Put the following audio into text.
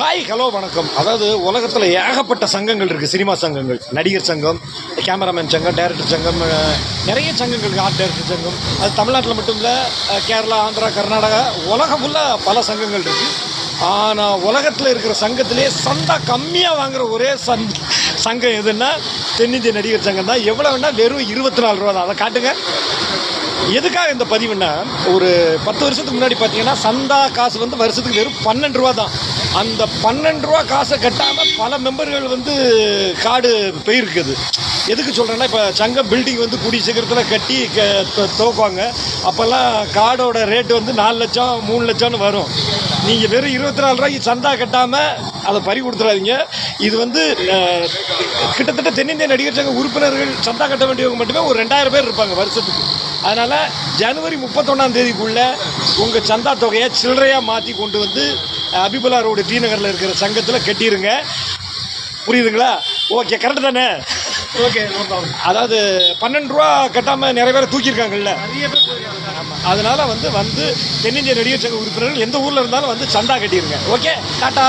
Hi hello வணக்கம். அதாவது உலகத்தில் ஏகப்பட்ட சங்கங்கள் இருக்குது சினிமா சங்கங்கள். நடிகர் சங்கம் கேமராமேன் சங்கம் டைரக்டர் சங்கம் நிறைய சங்கங்கள் இருக்குது ஆர்ட் டைரக்டர் சங்கம். அது தமிழ்நாட்டில் மட்டும் இல்லை கேரளா ஆந்திரா கர்நாடகா உலகம் ஃபுல்லாக பல சங்கங்கள் இருக்குது ஆனால் உலகத்தில் இருக்கிற சங்கத்திலே சந்தா கம்மியாக வாங்குகிற ஒரே சங் சங்கம் எதுன்னா தென்னிந்திய நடிகர் சங்கம் தான். எவ்வளோன்னா வெறும் இருபத்தி நாலு ரூபா தான். அதை காட்டுங்க. எதுக்காக இந்த பதிவுன்னா ஒரு பத்து வருஷத்துக்கு முன்னாடி பார்த்தீங்கன்னா சந்தா காசு வந்து வருஷத்துக்கு வெறும் பன்னெண்டு ரூபா தான். அந்த பன்னெண்டு ரூபா காசை கட்டாமல் பல மெம்பர்கள் வந்து காடு போயிருக்குது. எதுக்கு சொல்கிறேன்னா இப்போ சங்கம் பில்டிங் வந்து கூடிய சீக்கிரத்தில் கட்டி க துவக்குவாங்க அப்போல்லாம் காடோட ரேட்டு வந்து நாலு லட்சம் மூணு லட்சம்னு வரும். நீங்கள் வெறும் இருபத்தி நாலு ரூபாய்க்கு சந்தா கட்டாமல் அதை பறி கொடுத்துறாதீங்க. இது வந்து கிட்டத்தட்ட தென்னிந்திய நடிகர் சங்க உறுப்பினர்கள் சந்தா கட்ட வேண்டியவங்க மட்டுமே ஒரு ரெண்டாயிரம் பேர் இருப்பாங்க வருஷத்துக்கு. அதனால் ஜனவரி முப்பத்தொன்னாம் தேதிக்குள்ளே உங்கள் சந்தா தொகையை சில்லறையாக மாற்றி கொண்டு வந்து அஹ், அபிபுலா ரோடு டி நகரில் இருக்கிற சங்கத்தில் கட்டிடுங்க புரியுதுங்களா? ஓகே கரெக்டு தானே? ஓகே அதாவது பன்னெண்டு ரூபா கட்டாமல் நிறைய பேர் தூக்கியிருக்காங்கல்ல. அதனால் வந்து வந்து தென்னிந்திய நடிகர் சங்க உறுப்பினர்கள் எந்த ஊரில் இருந்தாலும் வந்து சந்தா கட்டிடுங்க ஓகே டாட்டா